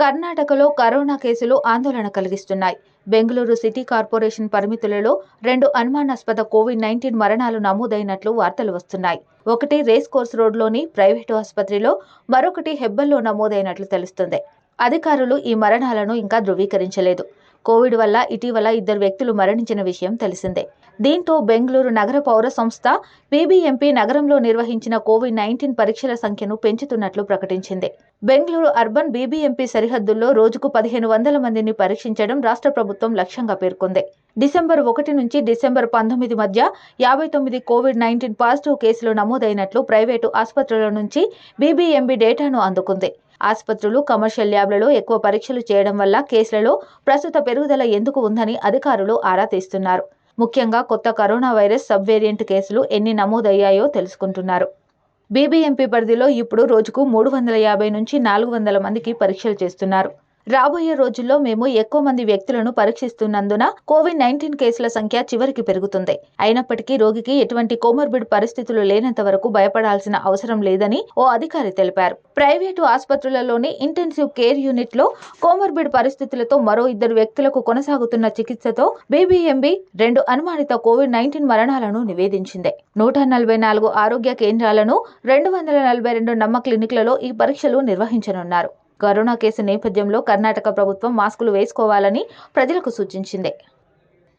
కర్ణాటకలో కరోనా కేసులు ఆందోళన కలిగిస్తున్నాయి. బెంగళూరు సిటీ కార్పొరేషన్ పరిమితులలో రెండు అనుమానాస్పద కోవిడ్ నైన్టీన్ మరణాలు నమోదైనట్లు వార్తలు వస్తున్నాయి. ఒకటి రేస్ కోర్స్ రోడ్లోని ప్రైవేటు ఆసుపత్రిలో మరొకటి హెబ్బల్లో నమోదైనట్లు తెలుస్తుంది. అధికారులు ఈ మరణాలను ఇంకా ధృవీకరించలేదు. కోవిడ్ వల్ల ఇటీవల ఇద్దరు వ్యక్తులు మరణించిన విషయం తెలిసిందే. దీంతో బెంగళూరు నగర పౌర సంస్థ బీబీఎంపీ నగరంలో నిర్వహించిన కోవిడ్ నైన్టీన్ పరీక్షల సంఖ్యను పెంచుతున్నట్లు ప్రకటించింది. బెంగళూరు అర్బన్ బీబీఎంపీ సరిహద్దుల్లో రోజుకు పదిహేను వందల మందిని పరీక్షించడం రాష్ట్ర ప్రభుత్వం లక్ష్యంగా పేర్కొంది. డిసెంబర్ ఒకటి నుంచి డిసెంబర్ పంతొమ్మిది మధ్య యాభై తొమ్మిది కోవిడ్ నైన్టీన్ పాజిటివ్ కేసులు నమోదైనట్లు ప్రైవేటు ఆసుపత్రుల నుంచి బీబీఎంబీ డేటాను అందుకుంది. ఆసుపత్రులు కమర్షియల్ ల్యాబ్లలో ఎక్కువ పరీక్షలు చేయడం వల్ల కేసులలో ప్రస్తుత పెరుగుదల ఎందుకు ఉందని అధికారులు ఆరా తీస్తున్నారు. ముఖ్యంగా కొత్త కరోనా వైరస్ సబ్ వేరియంట్ కేసులు ఎన్ని నమోదయ్యాయో తెలుసుకుంటున్నారు. బీబీఎంపీ పరిధిలో ఇప్పుడు రోజుకు మూడు వందల యాభై నుంచి నాలుగు వందల మందికి పరీక్షలు చేస్తున్నారు. రాబోయే రోజుల్లో మేము ఎక్కువ మంది వ్యక్తులను పరీక్షిస్తున్నందున కోవిడ్ నైన్టీన్ కేసుల సంఖ్య చివరికి పెరుగుతుంది. అయినప్పటికీ రోగికి ఎటువంటి కోమర్బిడ్ పరిస్థితులు లేనంత వరకు భయపడాల్సిన అవసరం లేదని ఓ అధికారి తెలిపారు. ప్రైవేటు ఆసుపత్రులలోని ఇంటెన్సివ్ కేర్ యూనిట్లో కోమర్బిడ్ పరిస్థితులతో మరో ఇద్దరు వ్యక్తులకు కొనసాగుతున్న చికిత్సతో బీబీఎంబీ రెండు అనుమానిత కోవిడ్ నైన్టీన్ మరణాలను నివేదించింది. నూట నలభై నాలుగు ఆరోగ్య కేంద్రాలను రెండు వందల నలభై రెండు నమ్మ క్లినిక్లలో ఈ పరీక్షలు నిర్వహించనున్నారు. కరోనా కేసు నేపథ్యంలో కర్ణాటక ప్రభుత్వం మాస్కులు వేసుకోవాలని ప్రజలకు సూచించింది.